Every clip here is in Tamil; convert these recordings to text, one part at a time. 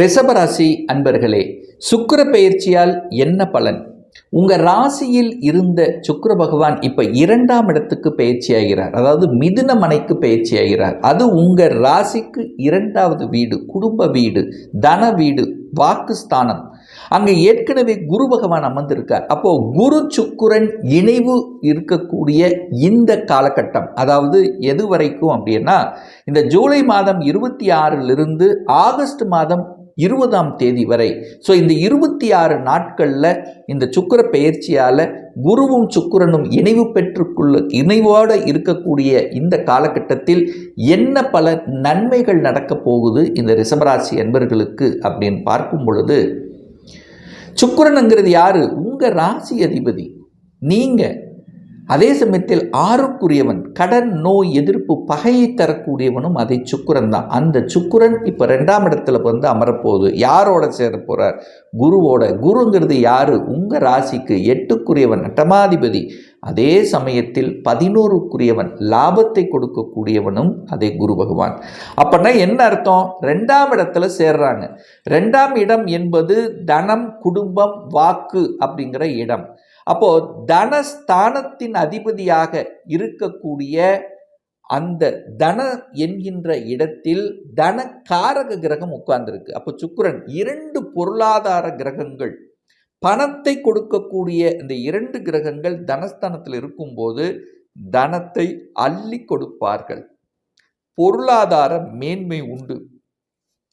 ரிஷபராசி அன்பர்களே சுக்கர பெயர்ச்சியால் என்ன பலன்? உங்கள் ராசியில் இருந்த சுக்கர பகவான் இப்போ இரண்டாம் இடத்துக்கு பயிற்சி ஆகிறார் அதாவது மிதுன மனைக்கு பயிற்சி ஆகிறார் அது உங்கள் ராசிக்கு இரண்டாவது வீடு குடும்ப வீடு தன வீடு வாக்குஸ்தானம். அங்கே ஏற்கனவே குரு பகவான் அமர்ந்திருக்கார். அப்போ குரு சுக்குரன் இணைவு இருக்கக்கூடிய இந்த காலகட்டம் அதாவது எது வரைக்கும் அப்படின்னா இந்த ஜூலை மாதம் இருபத்தி ஆறிலிருந்து ஆகஸ்ட் மாதம் இருபதாம் தேதி வரை. ஸோ இந்த இருபத்தி ஆறு நாட்களில் இந்த சுக்கிர பெயர்ச்சியால் குருவும் சுக்கிரனும் இணைவு பெற்றுக்குள்ள இணைவோடு இருக்கக்கூடிய இந்த காலகட்டத்தில் என்ன பல நன்மைகள் நடக்கப் போகுது இந்த ரிஷபராசி அன்பர்களுக்கு அப்படின்னு பார்க்கும் பொழுது சுக்கிரனுங்கிறது யார்? உங்கள் ராசி அதிபதி. நீங்கள் அதே சமயத்தில் ஆறுக்குரியவன் கடன் நோய் எதிர்ப்பு பகையை தரக்கூடியவனும் அதை சுக்குரன் தான். அந்த சுக்குரன் இப்போ ரெண்டாம் இடத்துல வந்து அமரப்போகுது. யாரோட சேர போகிறார் குருவோட. குருங்கிறது யாரு? உங்கள் ராசிக்கு எட்டுக்குரியவன் அட்டமாதிபதி. அதே சமயத்தில் பதினோருக்குரியவன் லாபத்தை கொடுக்கக்கூடியவனும் அதே குரு பகவான். அப்படின்னா என்ன அர்த்தம்? ரெண்டாம் இடத்துல சேர்றாங்க. ரெண்டாம் இடம் என்பது தனம் குடும்பம் வாக்கு அப்படிங்கிற இடம். அப்போ தனஸ்தானத்தின் அதிபதியாக இருக்கக்கூடிய அந்த தன என்கின்ற இடத்தில் தன காரக கிரகம் உட்கார்ந்துருக்கு. அப்போ சுக்கிரன் இரண்டு பொருளாதார கிரகங்கள் பணத்தை கொடுக்கக்கூடிய இந்த இரண்டு கிரகங்கள் தனஸ்தானத்தில் இருக்கும்போது தனத்தை அள்ளி கொடுப்பார்கள். பொருளாதார மேன்மை உண்டு.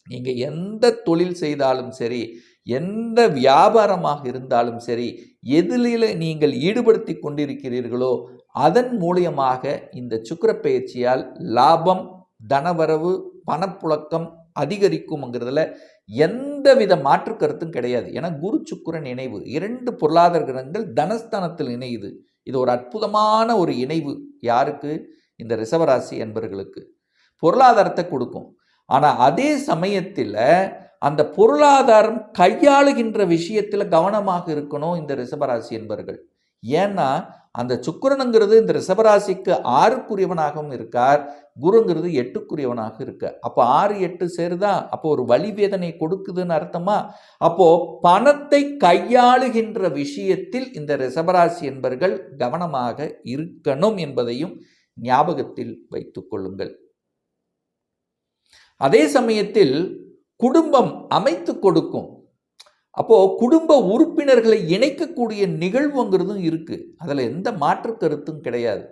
நீங்கள் எந்த தொழில் செய்தாலும் சரி எந்த வியாபாரமாக இருந்தாலும் சரி எதிலில் நீங்கள் ஈடுபடுத்தி கொண்டிருக்கிறீர்களோ அதன் மூலியமாக இந்த சுக்கிர பயிற்சியால் லாபம் தனவரவு பணப்புழக்கம் அதிகரிக்கும்ங்கிறதுல எந்த வித மாற்று கருத்தும் கிடையாது. ஏன்னா குரு சுக்கிரன் இணைவு இரண்டு பொருளாதார கிரகங்கள் தனஸ்தானத்தில் இணையுது. இது ஒரு அற்புதமான ஒரு இணைவு யாருக்கு? இந்த ரிசவராசி என்பவர்களுக்கு பொருளாதாரத்தை கொடுக்கும். ஆனால் அதே சமயத்தில் அந்த பொருளாதாரம் கையாளுகின்ற விஷயத்தில் கவனமாக இருக்கணும் இந்த ரிஷபராசி என்பர்கள். ஏன்னா அந்த சுக்கரனுங்கிறது இந்த ரிஷபராசிக்கு ஆறுக்குரியவனாகவும் இருக்கார் குருங்கிறது எட்டுக்குரியவனாக இருக்க அப்போ ஆறு எட்டு சேருதா? அப்போ ஒரு வழி வேதனை கொடுக்குதுன்னு அர்த்தமா? அப்போ பணத்தை கையாளுகின்ற விஷயத்தில் இந்த ரிஷபராசி என்பர்கள் கவனமாக இருக்கணும் என்பதையும் ஞாபகத்தில் வைத்துக் கொள்ளுங்கள். அதே சமயத்தில் குடும்பம் அமைத்து கொடுக்கும். அப்போ குடும்ப உறுப்பினர்களை இணைக்கக்கூடிய நிகழ்வுங்கிறதும் இருக்கு. அதில் எந்த மாற்று கருத்தும் கிடையாது.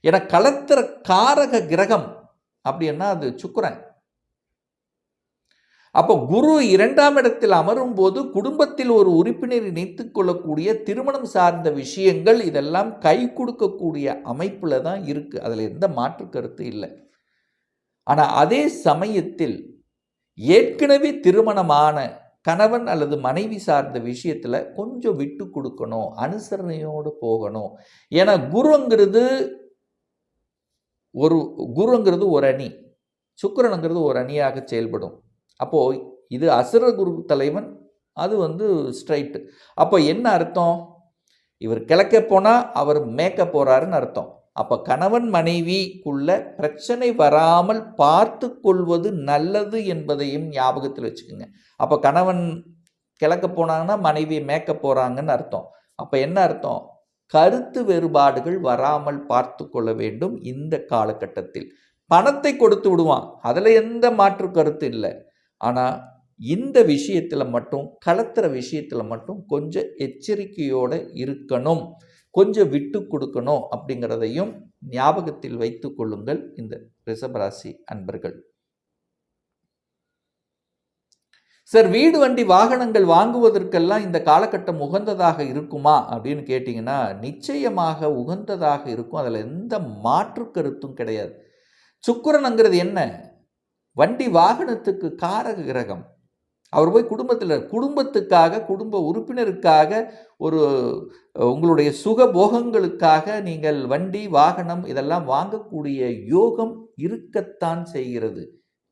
என கலத்திர காரக கிரகம் அப்படின்னா அது சுக்கிரன். அப்போ குரு இரண்டாம் இடத்தில் அமரும் போது குடும்பத்தில் ஒரு உறுப்பினர் இணைத்துக் கொள்ளக்கூடிய திருமணம் சார்ந்த விஷயங்கள் இதெல்லாம் கை கொடுக்கக்கூடிய அமைப்பில் தான் இருக்கு. அதில் எந்த மாற்று கருத்து இல்லை. ஆனால் அதே சமயத்தில் ஏற்கனவே திருமணமான கணவன் அல்லது மனைவி சார்ந்த விஷயத்தில் கொஞ்சம் விட்டு கொடுக்கணும் அனுசரணையோடு போகணும். ஏன்னா குருங்கிறது ஒரு குருங்கிறது ஒரு அணி. சுக்கரனுங்கிறது ஒரு அணியாக செயல்படும். அப்போது இது அசுர குரு தலைவன் அது வந்து ஸ்ட்ரைட்டு அப்போ என்ன அர்த்தம்? இவர் கிழக்க போனால் அவர் மேக்க போகிறாருன்னு அர்த்தம். அப்போ கணவன் மனைவிக்குள்ள பிரச்சனை வராமல் பார்த்து கொள்வது நல்லது என்பதையும் ஞாபகத்தில் வச்சுக்கோங்க. அப்போ கணவன் கிழக்க போனாங்கன்னா மனைவி மேய்க்க போகிறாங்கன்னு அர்த்தம். அப்போ என்ன அர்த்தம்? கருத்து வேறுபாடுகள் வராமல் பார்த்து கொள்ள வேண்டும் இந்த காலகட்டத்தில். பணத்தை கொடுத்து விடுவான். அதில் எந்த மாற்று கருத்து இல்லை. ஆனால் இந்த விஷயத்தில் மட்டும் கலத்துற விஷயத்தில் மட்டும் கொஞ்சம் எச்சரிக்கையோடு இருக்கணும். கொஞ்சம் விட்டு கொடுக்கணும் அப்படிங்கிறதையும் ஞாபகத்தில் வைத்து கொள்ளுங்கள் இந்த ரிஷபராசி அன்பர்கள். சார் வீடு வண்டி வாகனங்கள் வாங்குவதற்கெல்லாம் இந்த காலகட்டம் உகந்ததாக இருக்குமா அப்படின்னு கேட்டிங்கன்னா நிச்சயமாக உகந்ததாக இருக்கும். அதில் எந்த மாற்று கருத்தும் கிடையாது. சுக்குரனுங்கிறது என்ன? வண்டி வாகனத்துக்கு காரக கிரகம். அவர் போய் குடும்பத்தில் குடும்பத்துக்காக குடும்ப உறுப்பினருக்காக ஒரு உங்களுடைய சுக போகங்களுக்காக நீங்கள் வண்டி வாகனம் இதெல்லாம் வாங்கக்கூடிய யோகம் இருக்கத்தான் செய்கிறது.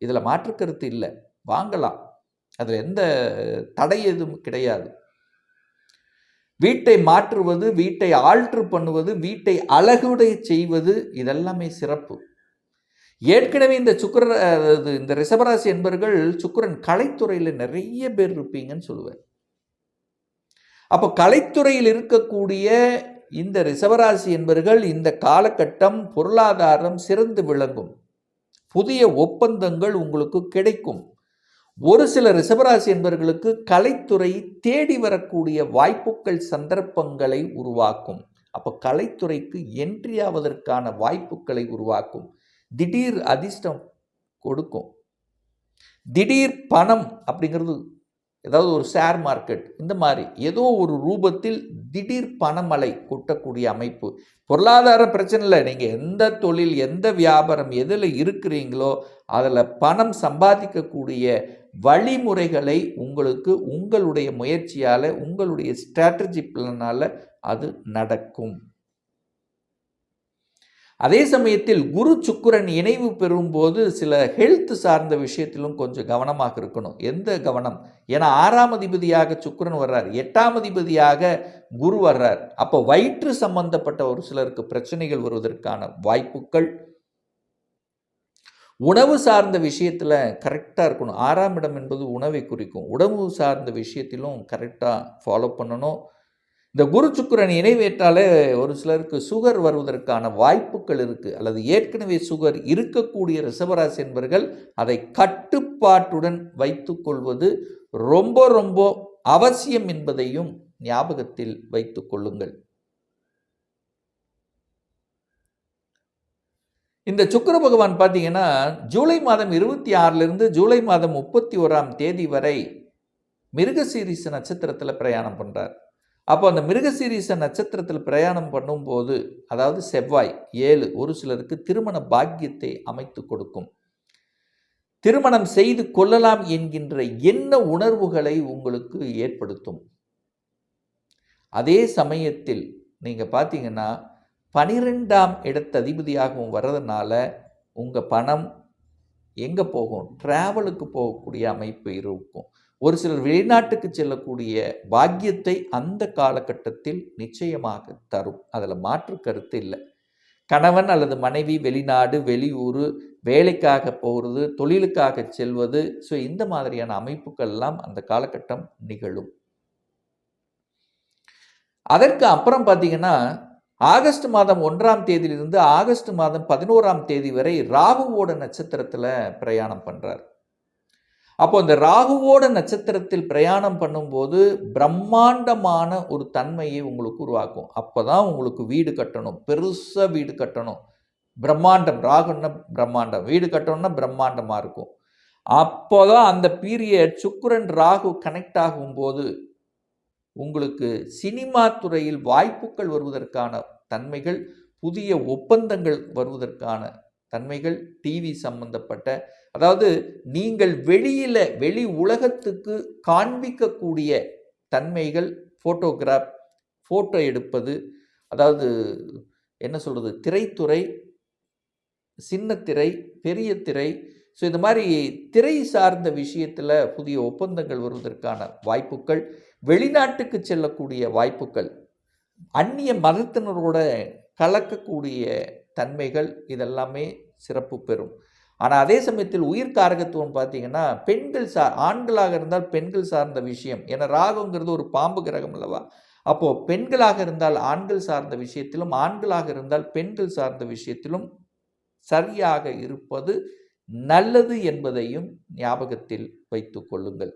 இதில் மாற்றுக்கருத்து இல்லை. வாங்கலாம். அதில் எந்த தடை எதுவும் கிடையாது. வீட்டை மாற்றுவது வீட்டை ஆல்ட்ரு பண்ணுவது வீட்டை அழகுடைய செய்வது இதெல்லாமே சிறப்பு. ஏற்கனவே இந்த சுக்கர அதாவது இந்த ரிஷபராசி என்பர்கள் சுக்கரன் கலைத்துறையில் நிறைய பேர் இருப்பீங்கன்னு சொல்லுவேன் அப்போ கலைத்துறையில் இருக்கக்கூடிய இந்த ரிஷபராசி என்பர்கள் இந்த காலகட்டம் பொருளாதாரம் சிறந்து விளங்கும். புதிய ஒப்பந்தங்கள் உங்களுக்கு கிடைக்கும். ஒரு சில ரிஷபராசி என்பவர்களுக்கு கலைத்துறை தேடி வரக்கூடிய வாய்ப்புகள் சந்தர்ப்பங்களை உருவாக்கும். அப்போ கலைத்துறைக்கு என்ட்ரி ஆவதற்கான வாய்ப்புகளை உருவாக்கும். திடீர் அதிர்ஷ்டம் கொடுக்கும். திடீர் பணம் அப்படிங்கிறது ஏதாவது ஒரு ஷேர் மார்க்கெட் இந்த மாதிரி ஏதோ ஒரு ரூபத்தில் திடீர் பணமழை கொட்டக்கூடிய அமைப்பு. பொருளாதார பிரச்சனை இல்லை. நீங்கள் எந்த தொழில் எந்த வியாபாரம் எதில் இருக்கிறீங்களோ அதில் பணம் சம்பாதிக்கக்கூடிய வழிமுறைகளை உங்களுக்கு உங்களுடைய முயற்சியால் உங்களுடைய ஸ்ட்ராட்டஜி பிளானால் அது நடக்கும். அதே சமயத்தில் குரு சுக்கரன் இணைவு பெறும்போது சில ஹெல்த் சார்ந்த விஷயத்திலும் கொஞ்சம் கவனமாக இருக்கணும். எந்த கவனம்? ஏன்னா ஆறாம் அதிபதியாக சுக்கரன் வர்றார். எட்டாம் அதிபதியாக குரு வர்றார். அப்போ வயிற்று சம்பந்தப்பட்ட ஒரு சிலருக்கு பிரச்சனைகள் வருவதற்கான வாய்ப்புகள். உணவு சார்ந்த விஷயத்தில் கரெக்டாக இருக்கணும். ஆறாம் இடம் என்பது உணவை குறிக்கும். உணவு சார்ந்த விஷயத்திலும் கரெக்டாக ஃபாலோ பண்ணணும். இந்த குரு சுக்கரன் இணைவேற்றாலே ஒரு சிலருக்கு சுகர் வருவதற்கான வாய்ப்புகள் இருக்குது அல்லது ஏற்கனவே சுகர் இருக்கக்கூடிய ரிசவராசி என்பர்கள் அதை கட்டுப்பாட்டுடன் வைத்துக்கொள்வது ரொம்ப ரொம்ப அவசியம் என்பதையும் ஞாபகத்தில் வைத்து கொள்ளுங்கள். இந்த சுக்கர பகவான் பார்த்தீங்கன்னா ஜூலை மாதம் இருபத்தி ஆறிலிருந்து ஜூலை மாதம் முப்பத்தி ஓராம் தேதி வரை மிருகசீரிச நட்சத்திரத்தில் பிரயாணம் பண்ணுறார் அப்போ அந்த மிருகசீரீச நட்சத்திரத்தில் பிரயாணம் பண்ணும்போது அதாவது செவ்வாய் ஏழு ஒரு சிலருக்கு திருமண பாக்கியத்தை அமைத்து கொடுக்கும். திருமணம் செய்து கொள்ளலாம் என்கின்ற என்ன உணர்வுகளை உங்களுக்கு ஏற்படுத்தும். அதே சமயத்தில் நீங்கள் பார்த்தீங்கன்னா பனிரெண்டாம் இடத்த அதிபதியாகவும் வர்றதுனால உங்கள் பணம் எங்கே போகும்? ட்ராவலுக்கு போகக்கூடிய அமைப்பு இருக்கும். ஒரு சிலர் வெளிநாட்டுக்கு செல்லக்கூடிய பாக்கியத்தை அந்த காலகட்டத்தில் நிச்சயமாக தரும். அதில் மாற்று கருத்து இல்லை. கணவன் அல்லது மனைவி வெளிநாடு வெளியூர் வேலைக்காக போகிறது தொழிலுக்காக செல்வது ஸோ இந்த மாதிரியான அமைப்புகள்லாம் அந்த காலகட்டம் நிகழும். அதற்கு அப்புறம் பார்த்தீங்கன்னா ஆகஸ்ட் மாதம் ஒன்றாம் தேதியிலிருந்து ஆகஸ்ட் மாதம் பதினோராம் தேதி வரை ராகுவோட நட்சத்திரத்தில் பிரயாணம் பண்ணுறார் அப்போ இந்த ராகுவோட நட்சத்திரத்தில் பிரயாணம் பண்ணும்போது பிரம்மாண்டமான ஒரு தன்மையை உங்களுக்கு உருவாக்கும். அப்போ தான் உங்களுக்கு வீடு கட்டணும். பெருசாக வீடு கட்டணும். பிரம்மாண்டம். ராகுன்னா பிரம்மாண்டம். வீடு கட்டணும்னா பிரம்மாண்டமாக இருக்கும். அப்போ தான் அந்த பீரியட் சுக்கரன் ராகு கனெக்ட் ஆகும்போது உங்களுக்கு சினிமா துறையில் வாய்ப்புகள் வருவதற்கான தன்மைகள் புதிய ஒப்பந்தங்கள் வருவதற்கான தன்மைகள் டிவி சம்பந்தப்பட்ட அதாவது நீங்கள் வெளியில் வெளி உலகத்துக்கு காண்பிக்கக்கூடிய தன்மைகள் ஃபோட்டோகிராஃப் ஃபோட்டோ எடுப்பது அதாவது என்ன சொல்கிறது திரைத்துறை சின்ன திரை பெரிய திரை ஸோ இந்த மாதிரி திரை சார்ந்த விஷயத்தில் புதிய ஒப்பந்தங்கள் வருவதற்கான வாய்ப்புகள் வெளிநாட்டுக்கு செல்லக்கூடிய வாய்ப்புகள் அந்நிய மதத்தினரோட கலக்கக்கூடிய தன்மைகள் இதெல்லாமே சிறப்பு பெறும். ஆனால் அதே சமயத்தில் உயிர் காரகத்துவம் பார்த்தீங்கன்னா பெண்கள் சார் ஆண்களாக இருந்தால் பெண்கள் சார்ந்த விஷயம். ஏன்னா ராகுங்கிறது ஒரு பாம்பு கிரகம் அல்லவா? அப்போது பெண்களாக இருந்தால் ஆண்கள் சார்ந்த விஷயத்திலும் ஆண்களாக இருந்தால் பெண்கள் சார்ந்த விஷயத்திலும் சரியாக இருப்பது நல்லது என்பதையும் ஞாபகத்தில் வைத்து கொள்ளுங்கள்.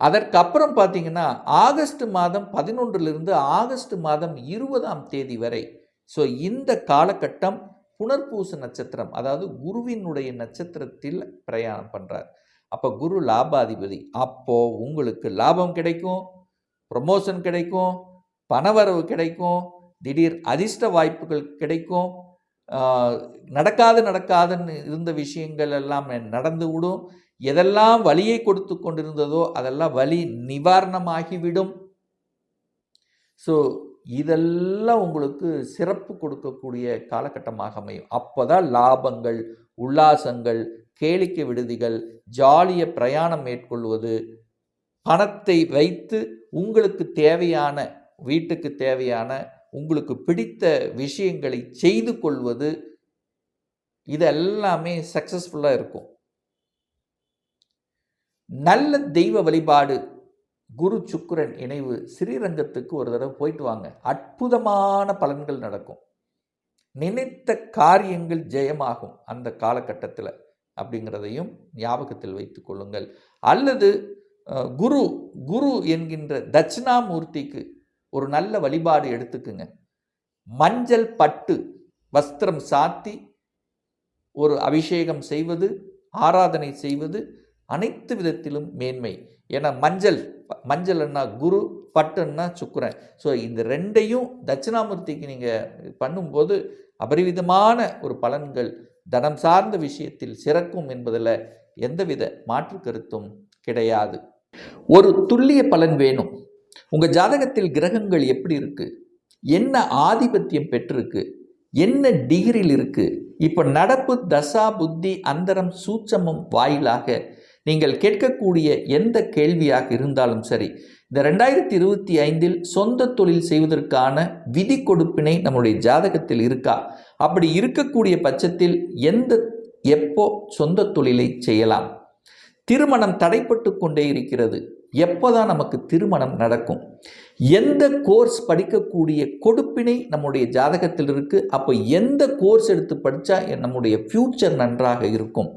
அதற்கப்புறம் பார்த்தீங்கன்னா ஆகஸ்ட் மாதம் பதினொன்றிலிருந்து ஆகஸ்ட் மாதம் இருபதாம் தேதி வரை ஸோ இந்த காலகட்டம் புனர்பூச நட்சத்திரம் அதாவது குருவினுடைய நட்சத்திரத்தில் பிரயாணம் பண்ணுறார் அப்போ குரு லாபாதிபதி அப்போது உங்களுக்கு லாபம் கிடைக்கும் ப்ரொமோஷன் கிடைக்கும் பணவரவு கிடைக்கும் திடீர் அதிர்ஷ்ட வாய்ப்புகள் கிடைக்கும். நடக்காது நடக்காதுன்னு இருந்த விஷயங்கள் எல்லாம் நடந்து விடும். எதெல்லாம் வழியை கொடுத்து கொண்டிருந்ததோ அதெல்லாம் வலி நிவாரணமாகிவிடும் ஸோ இதெல்லாம் உங்களுக்கு சிறப்பு கொடுக்கக்கூடிய காலகட்டமாக அமையும். அப்போ தான் லாபங்கள் உல்லாசங்கள் கேளிக்கை விடுதிகள் ஜாலிய பிரயாணம் மேற்கொள்வது பணத்தை வைத்து உங்களுக்கு தேவையான வீட்டுக்கு தேவையான உங்களுக்கு பிடித்த விஷயங்களை செய்து கொள்வது இது எல்லாமே சக்ஸஸ்ஃபுல்லாக இருக்கும். நல்ல தெய்வ வழிபாடு குரு சுக்கரன் இணைவு ஸ்ரீரங்கத்துக்கு ஒரு தடவை போயிட்டு வாங்க. அற்புதமான பலன்கள் நடக்கும். நினைத்த காரியங்கள் ஜெயமாகும் அந்த காலகட்டத்தில் அப்படிங்கிறதையும் ஞாபகத்தில் வைத்துக் கொள்ளுங்கள். அல்லது குரு குரு என்கின்ற தட்சிணாமூர்த்திக்கு ஒரு நல்ல வழிபாடு எடுத்துக்குங்க. மஞ்சள் பட்டு வஸ்திரம் சாத்தி ஒரு அபிஷேகம் செய்வது ஆராதனை செய்வது அனைத்து விதத்திலும் மேன்மை. ஏன்னா மஞ்சள் மஞ்சள்னா குரு பட்டுன்னா சுக்கிரன். ஸோ இந்த ரெண்டையும் தட்சிணாமூர்த்திக்கு நீங்கள் பண்ணும்போது அபரிவிதமான ஒரு பலன்கள் தனம் சார்ந்த விஷயத்தில் சிறக்கும் என்பதில் எந்தவித மாற்று கருத்தும் கிடையாது. ஒரு துல்லிய பலன் வேணும். உங்கள் ஜாதகத்தில் கிரகங்கள் எப்படி இருக்குது என்ன ஆதிபத்தியம் பெற்றிருக்கு? என்ன டிகிரியில் இருக்குது இப்போ நடப்பு தசா புத்தி அந்தரம் சூட்சமம் வாயிலாக நீங்கள் கேட்கக்கூடிய எந்த கேள்வியாக இருந்தாலும் சரி இந்த ரெண்டாயிரத்தி இருபத்தி ஐந்தில் சொந்த தொழில் செய்வதற்கான விதி கொடுப்பினை நம்முடைய ஜாதகத்தில் இருக்கா? அப்படி இருக்கக்கூடிய பட்சத்தில் எந்த எப்போ சொந்த தொழிலை செய்யலாம்? திருமணம் தடைப்பட்டு கொண்டே இருக்கிறது. எப்போதான் நமக்கு திருமணம் நடக்கும்? எந்த கோர்ஸ் படிக்கக்கூடிய கொடுப்பினை நம்முடைய ஜாதகத்தில் இருக்குது அப்போ எந்த கோர்ஸ் எடுத்து படித்தா நம்முடைய ஃப்யூச்சர் நன்றாக இருக்கும்?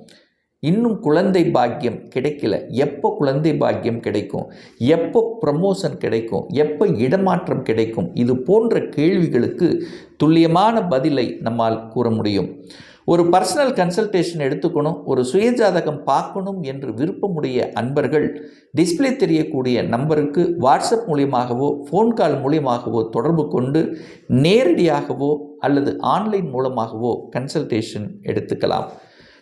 இன்னும் குழந்தை பாக்கியம் கிடைக்கல. எப்போ குழந்தை பாக்கியம் கிடைக்கும்? எப்போ ப்ரமோஷன் கிடைக்கும்? எப்போ இடமாற்றம் கிடைக்கும்? இது போன்ற கேள்விகளுக்கு துல்லியமான பதிலை நம்மால் கூற முடியும். ஒரு பர்சனல் கன்சல்டேஷன் எடுத்துக்கணும் ஒரு சுயஜாதகம் பார்க்கணும் என்று விருப்பமுடைய அன்பர்கள் டிஸ்ப்ளே தெரியக்கூடிய நம்பருக்கு வாட்ஸ்அப் மூலியமாகவோ ஃபோன் கால் மூலியமாகவோ தொடர்பு கொண்டு நேரடியாகவோ அல்லது ஆன்லைன் மூலமாகவோ கன்சல்டேஷன் எடுத்துக்கலாம்.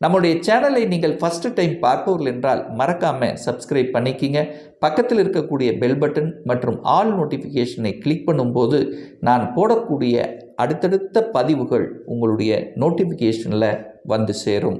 நம்முடைய சேனலை நீங்கள் ஃபஸ்ட்டு டைம் பார்ப்பவர்கள் என்றால் மறக்காமல் சப்ஸ்கிரைப் பண்ணிக்கிங்க. பக்கத்தில் இருக்கக்கூடிய பெல் பட்டன் மற்றும் ஆல் நோட்டிஃபிகேஷனை கிளிக் பண்ணும்போது நான் போடக்கூடிய அடுத்தடுத்த பதிவுகள் உங்களுடைய நோட்டிஃபிகேஷனில் வந்து சேரும்.